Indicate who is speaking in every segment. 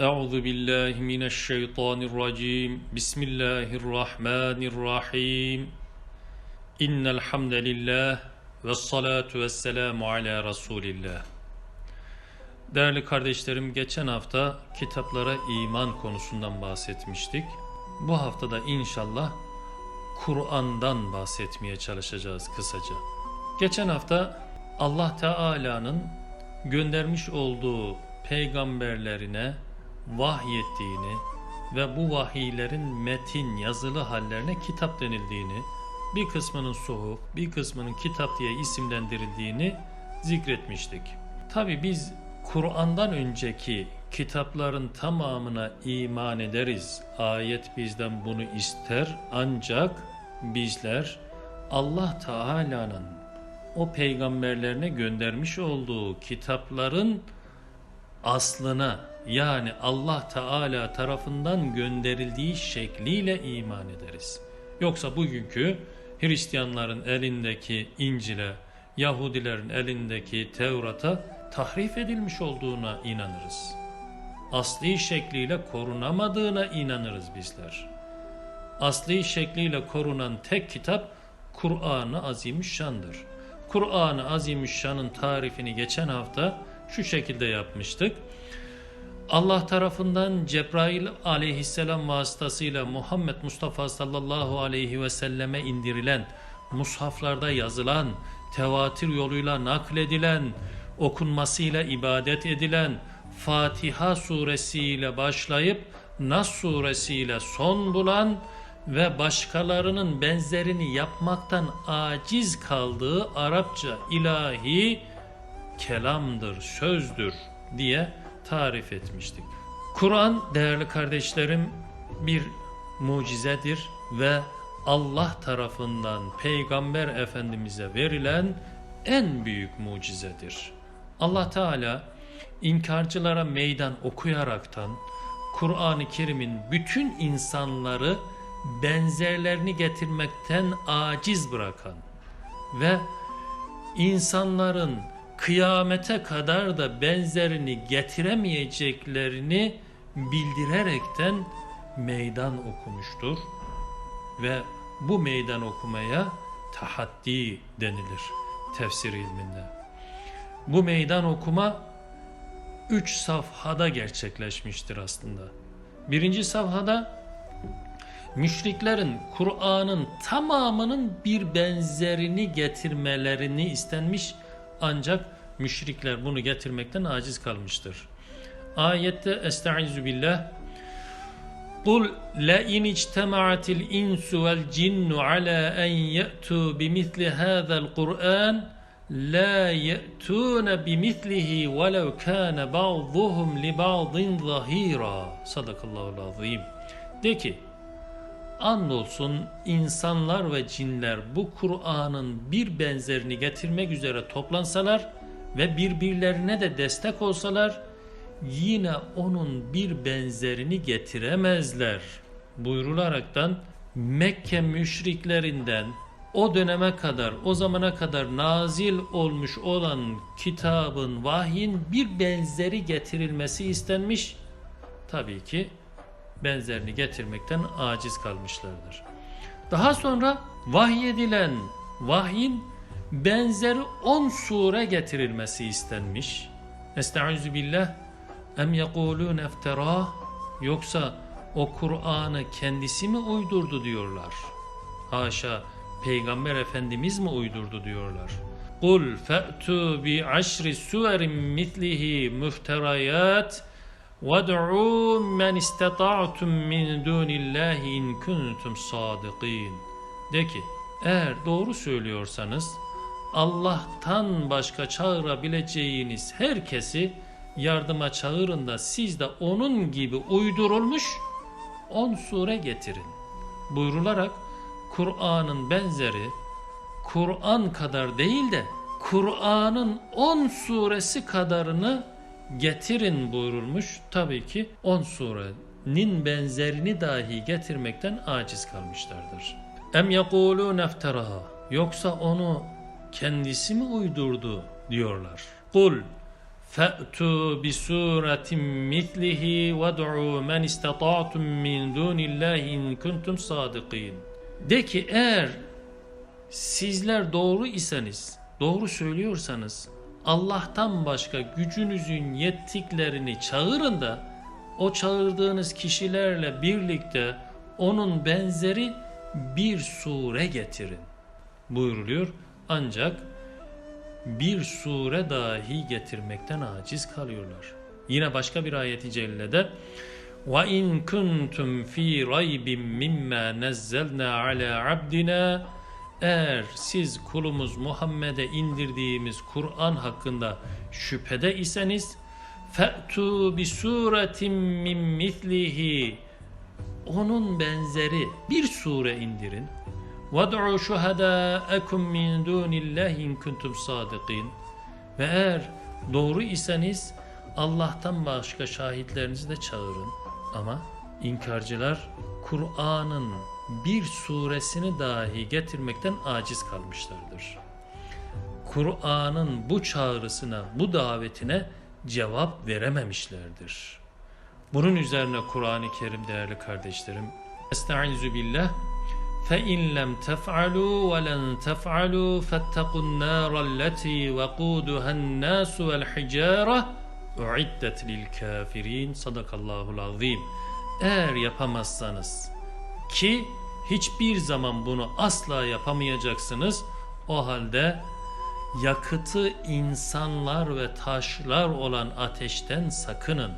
Speaker 1: أعوذ بالله من الشيطان الرجيم بسم الله الرحمن الرحيم إن الحمد لله والصلاة والسلام على رسول الله Değerli kardeşlerim geçen hafta kitaplara iman konusundan bahsetmiştik. Bu hafta da inşallah Kur'an'dan bahsetmeye çalışacağız kısaca. Geçen hafta Allah Teala'nın göndermiş olduğu peygamberlerine vahyettiğini ve bu vahiylerin metin yazılı hallerine kitap denildiğini, bir kısmının suhuf, bir kısmının kitap diye isimlendirildiğini zikretmiştik. Tabi biz Kur'an'dan önceki kitapların tamamına iman ederiz. Ayet bizden bunu ister ancak bizler Allah Teala'nın o peygamberlerine göndermiş olduğu kitapların aslına yani Allah Teala tarafından gönderildiği şekliyle iman ederiz. Yoksa bugünkü Hristiyanların elindeki İncil'e, Yahudilerin elindeki Tevrat'a tahrif edilmiş olduğuna inanırız. Asli şekliyle korunamadığına inanırız bizler. Asli şekliyle korunan tek kitap Kur'an-ı Azimüşşan'dır. Kur'an-ı Azimüşşan'ın tarifini geçen hafta şu şekilde yapmıştık. Allah tarafından Cebrail aleyhisselam vasıtasıyla Muhammed Mustafa sallallahu aleyhi ve selleme indirilen, mushaflarda yazılan, tevatir yoluyla nakledilen, okunmasıyla ibadet edilen Fatiha suresiyle başlayıp Nas suresiyle son bulan ve başkalarının benzerini yapmaktan aciz kaldığı Arapça ilahi kelamdır, sözdür diye tarif etmiştik. Kur'an değerli kardeşlerim bir mucizedir ve Allah tarafından Peygamber Efendimiz'e verilen en büyük mucizedir. Allah Teala inkarcılara meydan okuyaraktan Kur'an-ı Kerim'in bütün insanları benzerlerini getirmekten aciz bırakan ve insanların kıyamete kadar da benzerini getiremeyeceklerini bildirerekten meydan okumuştur ve bu meydan okumaya tahaddi denilir tefsir ilminde. Bu meydan okuma üç safhada gerçekleşmiştir aslında. Birinci safhada müşriklerin Kur'an'ın tamamının bir benzerini getirmelerini istenmiş ancak müşrikler bunu getirmekten aciz kalmıştır. Ayette Estaizu billah قُلْ لَاِنْ اجْتَمَعَتِ الْاِنْسُ وَالْجِنُّ عَلَى أَنْ يَأْتُوا بِمِثْلِ هَذَا الْقُرْآنِ لَا يَأْتُونَ بِمِثْلِهِ وَلَوْ كَانَ بَعْضُهُمْ لِبَعْضٍ ظَهِيرًا Sadakallahu azim. De ki, andolsun insanlar ve cinler bu Kur'an'ın bir benzerini getirmek üzere toplansalar ve birbirlerine de destek olsalar, yine onun bir benzerini getiremezler buyrularaktan Mekke müşriklerinden o döneme kadar, o zamana kadar nazil olmuş olan kitabın, vahyin bir benzeri getirilmesi istenmiş. Tabii ki benzerini getirmekten aciz kalmışlardır. Daha sonra vahyedilen vahyin benzeri 10 sure getirilmesi istenmiş. Estaizu billah em yekulun eftera yoksa o Kur'an'ı kendisi mi uydurdu diyorlar. Haşa Peygamber Efendimiz mi uydurdu diyorlar. Kul fe'tu bi aşri suverin mitlihi müfterayat وَدْعُوا مَنْ اِسْتَطَعْتُمْ مِنْ دُونِ اللّٰهِ اِنْ كُنْتُمْ صَادِقِينَ De ki, eğer doğru söylüyorsanız, Allah'tan başka çağırabileceğiniz herkesi yardıma çağırın da siz de onun gibi uydurulmuş on sure getirin. Buyrularak Kur'an'ın benzeri Kur'an kadar değil de Kur'an'ın on suresi kadarını getirin buyurulmuş. Tabii ki 10 surenin benzerini dahi getirmekten aciz kalmışlardır. Em yekulû nefteraha yoksa onu kendisi mi uydurdu diyorlar. Kul fe'tu bi suretin mislihi ve du'u men istata'tum min dunillahi in kuntum sadikin. De ki eğer sizler doğru iseniz, doğru söylüyorsanız Allah'tan başka gücünüzün yettiklerini çağırın da o çağırdığınız kişilerle birlikte onun benzeri bir sure getirin buyuruluyor. Ancak bir sure dahi getirmekten aciz kalıyorlar. Yine başka bir ayeti cellede وَاِنْ كُنْتُمْ ف۪ي رَيْبٍ مِمَّا نَزَّلْنَا عَلَى عَبْدِنَا eğer siz kulumuz Muhammed'e indirdiğimiz Kur'an hakkında şüphede iseniz fe'tu bi suretin min mislihi onun benzeri bir sure indirin. Vad'u şuhadâekum min dûnillâhi in kuntum sâdıkîn. Ve eğer doğru iseniz Allah'tan başka şahitlerinizi de çağırın. Ama inkarcılar Kur'an'ın bir suresini dahi getirmekten aciz kalmışlardır. Kur'an'ın bu çağrısına, bu davetine cevap verememişlerdir. Bunun üzerine Kur'an-ı Kerim değerli kardeşlerim. Estaizu billah. فَاِنْ لَمْ تَفْعَلُوا وَلَنْ تَفْعَلُوا فَاتَّقُوا النَّارَ الَّتِي وَقُودُهَا النَّاسُ وَالْحِجَارَةِ اُعِدَّتْ لِلْكَافِرِينَ Sadakallahul azim. Eğer yapamazsanız ki hiçbir zaman bunu asla yapamayacaksınız. O halde yakıtı insanlar ve taşlar olan ateşten sakının.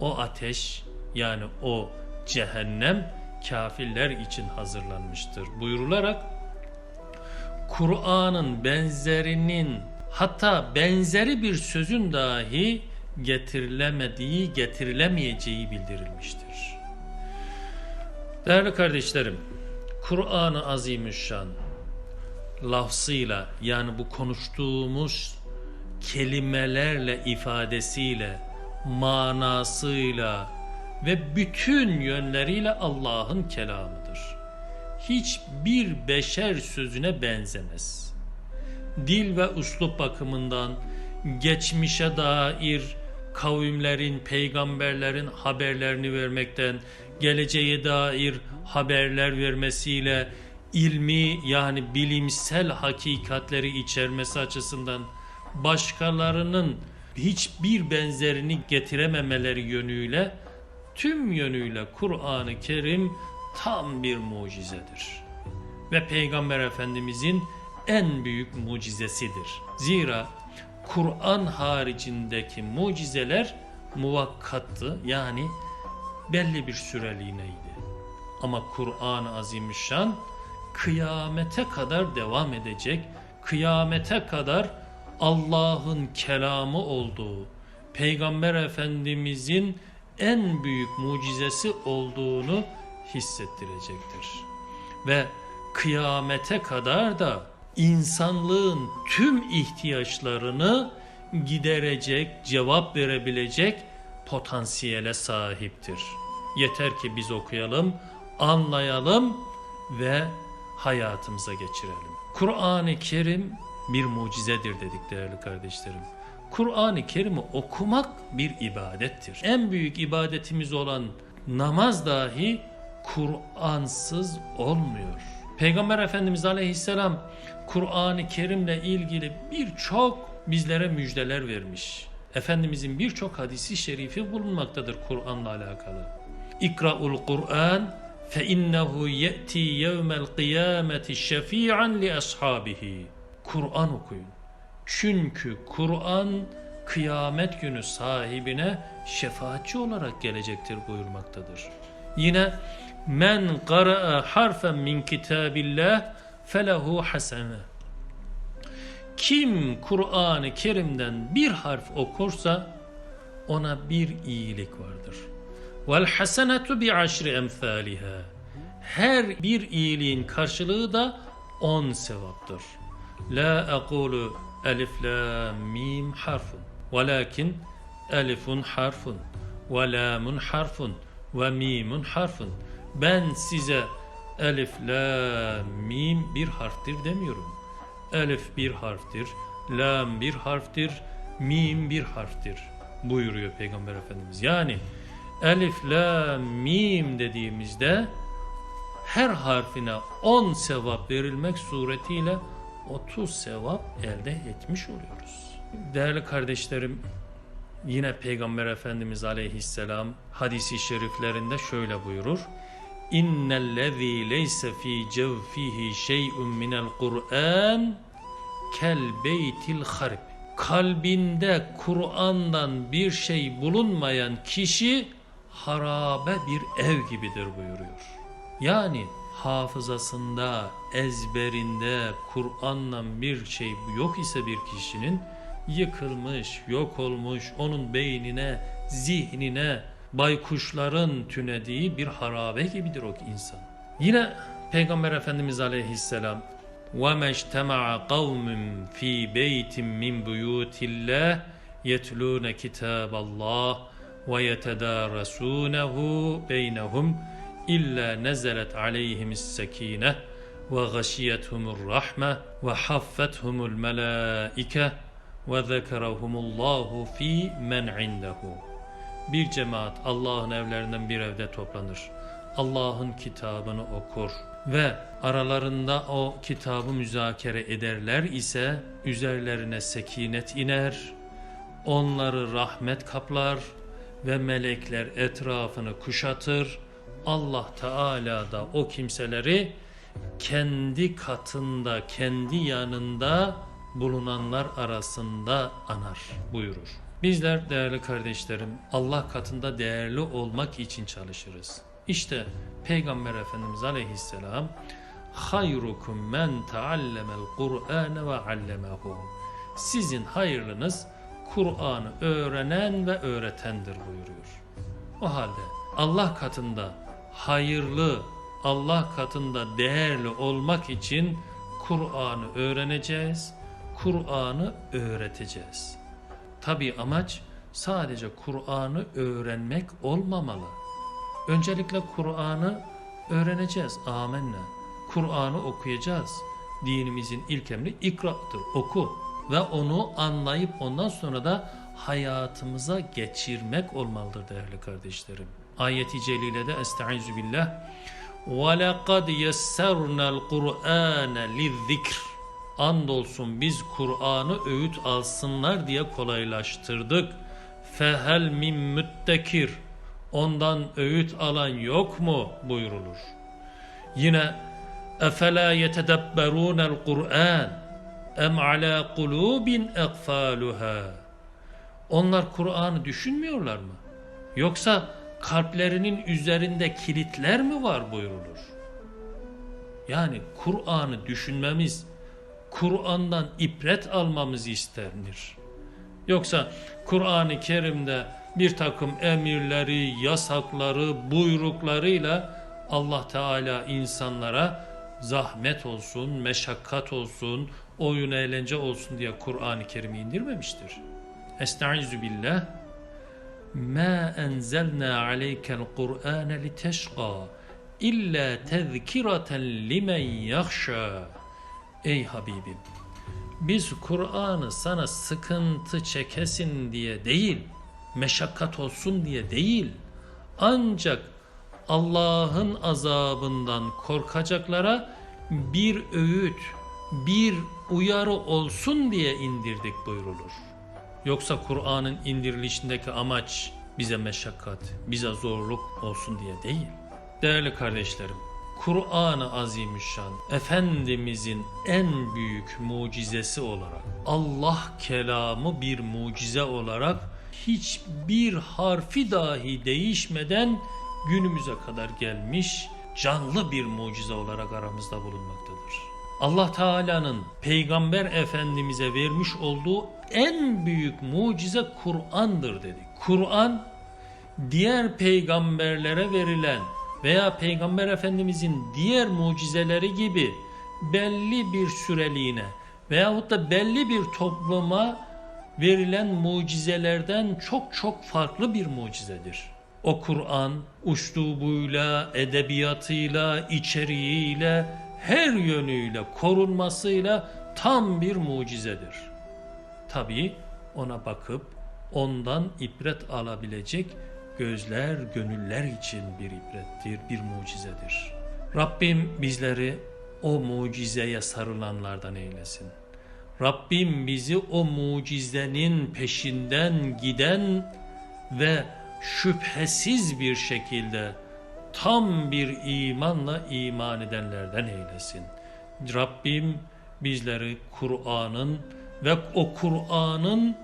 Speaker 1: O ateş yani o cehennem kafirler için hazırlanmıştır buyurularak Kur'an'ın benzerinin hatta benzeri bir sözün dahi getirilemediği, getirilemeyeceği bildirilmiştir. Değerli kardeşlerim, Kur'an-ı Azimüşşan lafzıyla yani bu konuştuğumuz kelimelerle ifadesiyle manasıyla ve bütün yönleriyle Allah'ın kelamıdır. Hiçbir beşer sözüne benzemez. Dil ve uslup bakımından geçmişe dair kavimlerin, peygamberlerin haberlerini vermekten, geleceğe dair haberler vermesiyle ilmi yani bilimsel hakikatleri içermesi açısından başkalarının hiçbir benzerini getirememeleri yönüyle tüm yönüyle Kur'an-ı Kerim tam bir mucizedir. Ve Peygamber Efendimizin en büyük mucizesidir. Zira Kur'an haricindeki mucizeler muvakkattı yani belli bir süreliğineydi. Ama Kur'an-ı Azimüşşan kıyamete kadar devam edecek, kıyamete kadar Allah'ın kelamı olduğu, Peygamber Efendimizin en büyük mucizesi olduğunu hissettirecektir. Ve kıyamete kadar da insanlığın tüm ihtiyaçlarını giderecek, cevap verebilecek potansiyele sahiptir. Yeter ki biz okuyalım, anlayalım ve hayatımıza geçirelim. Kur'an-ı Kerim bir mucizedir dedik değerli kardeşlerim. Kur'an-ı Kerim'i okumak bir ibadettir. En büyük ibadetimiz olan namaz dahi Kur'ansız olmuyor. Peygamber Efendimiz Aleyhisselam Kur'an-ı Kerim'le ilgili birçok bizlere müjdeler vermiş. Efendimizin birçok hadisi şerifi bulunmaktadır Kur'an'la alakalı. İkra'ul Kur'an fe innehu ye'ti yevmel kıyameti şefi'an li ashabihi. Kur'an okuyun. Çünkü Kur'an kıyamet günü sahibine şefaatçi olarak gelecektir buyurmaktadır. Yine men qara'a harfen min kitabillah felehu hasene. Kim Kur'an-ı Kerim'den bir harf okursa ona bir iyilik vardır. Vel hasenetu bi aşri emthaliha. Her bir iyiliğin karşılığı da on sevaptır. La aqulu elif la mim harfun. Velakin elifun harfun ve lamun harfun ve mimun harfun. Ben size elif, la, mim bir harftir demiyorum. Elif bir harftir, lam bir harftir, mim bir harftir buyuruyor Peygamber Efendimiz. Yani elif, la, mim dediğimizde her harfine 10 sevap verilmek suretiyle 30 sevap elde etmiş oluyoruz. Değerli kardeşlerim, yine Peygamber Efendimiz Aleyhisselam hadisi şeriflerinde şöyle buyurur. İnnellezî leyse fî cevfihi şey'un minel Kur'an kel beytil harb. Kalbinde Kur'an'dan bir şey bulunmayan kişi harabe bir ev gibidir buyuruyor. Yani hafızasında, ezberinde Kur'an'la bir şey yok ise bir kişinin yıkılmış, yok olmuş, onun beynine, zihnine baykuşların tünediği bir harabe gibidir o insan. Yine Peygamber Efendimiz Aleyhisselam وَمَا اجْتَمَعَ قَوْمٌ ف۪ي بَيْتٍ مِّنْ بُيُوتِ اللّٰهِ يَتْلُونَ كِتَابَ اللّٰهِ وَيَتَدَارَسُونَهُ بَيْنَهُمْ إِلَّا نَزَلَتْ عَلَيْهِمُ السَّك۪ينَةِ وَغَشِيَتْهُمُ الرَّحْمَةِ وَحَفَّتْهُمُ الْمَلَائِكَةِ وَذَكَرَهُمُ اللّٰهُ ف۪ي مَنْ عِنْدَهُ bir cemaat Allah'ın evlerinden bir evde toplanır. Allah'ın kitabını okur ve aralarında o kitabı müzakere ederler ise üzerlerine sekinet iner, onları rahmet kaplar ve melekler etrafını kuşatır. Allah Teala da o kimseleri kendi katında, kendi yanında bulunanlar arasında anar buyurur. Bizler değerli kardeşlerim Allah katında değerli olmak için çalışırız. İşte Peygamber Efendimiz Aleyhisselam hayrukum men taallemel Kur'an ve allemehu. Sizin hayırlınız Kur'an'ı öğrenen ve öğretendir buyuruyor. O halde Allah katında hayırlı, Allah katında değerli olmak için Kur'an'ı öğreneceğiz, Kur'an'ı öğreteceğiz. Tabi amaç sadece Kur'an'ı öğrenmek olmamalı. Öncelikle Kur'an'ı öğreneceğiz. Amenna. Kur'an'ı okuyacağız. Dinimizin ilk emri ikra'tır. Oku. Ve onu anlayıp ondan sonra da hayatımıza geçirmek olmalıdır değerli kardeşlerim. Ayeti celilede Estaizu billah وَلَقَدْ يَسَّرْنَا الْقُرْآنَ لِلذِّكْرِ Andolsun biz Kur'an'ı öğüt alsınlar diye kolaylaştırdık. Fehel min müttekir ondan öğüt alan yok mu buyurulur. Yine efela yetedebberunel Kur'an em ala kulubin ekfaluha onlar Kur'an'ı düşünmüyorlar mı? Yoksa kalplerinin üzerinde kilitler mi var buyurulur. Yani Kur'an'ı düşünmemiz, Kur'an'dan ibret almamız istenir. Yoksa Kur'an-ı Kerim'de bir takım emirleri, yasakları, buyruklarıyla Allah Teala insanlara zahmet olsun, meşakkat olsun, oyun eğlence olsun diye Kur'an-ı Kerim'i indirmemiştir. Estaizu billah Ma enzelna aleykel Kur'ane liteşqa illa tezkireten limen yahşa Ey Habibim biz Kur'an'ı sana sıkıntı çekesin diye değil, meşakkat olsun diye değil, ancak Allah'ın azabından korkacaklara bir öğüt, bir uyarı olsun diye indirdik buyurulur. Yoksa Kur'an'ın indirilişindeki amaç bize meşakkat, bize zorluk olsun diye değil. Değerli kardeşlerim, Kur'an-ı Azimüşşan Efendimizin en büyük mucizesi olarak Allah kelamı bir mucize olarak hiçbir harfi dahi değişmeden günümüze kadar gelmiş canlı bir mucize olarak aramızda bulunmaktadır. Allah Teala'nın Peygamber Efendimiz'e vermiş olduğu en büyük mucize Kur'an'dır dedi. Kur'an diğer peygamberlere verilen veya Peygamber Efendimizin diğer mucizeleri gibi belli bir süreliğine veyahut da belli bir topluma verilen mucizelerden çok çok farklı bir mucizedir. O Kur'an uslubuyla, edebiyatıyla, içeriğiyle, her yönüyle korunmasıyla tam bir mucizedir. Tabi ona bakıp ondan ibret alabilecek gözler, gönüller için bir ibrettir, bir mucizedir. Rabbim bizleri o mucizeye sarılanlardan eylesin. Rabbim bizi o mucizenin peşinden giden ve şüphesiz bir şekilde tam bir imanla iman edenlerden eylesin. Rabbim bizleri Kur'an'ın ve o Kur'an'ın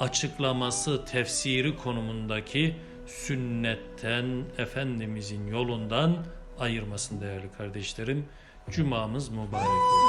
Speaker 1: açıklaması, tefsiri konumundaki sünnetten, Efendimizin yolundan ayırmasın değerli kardeşlerim. Cumamız mübarek olsun.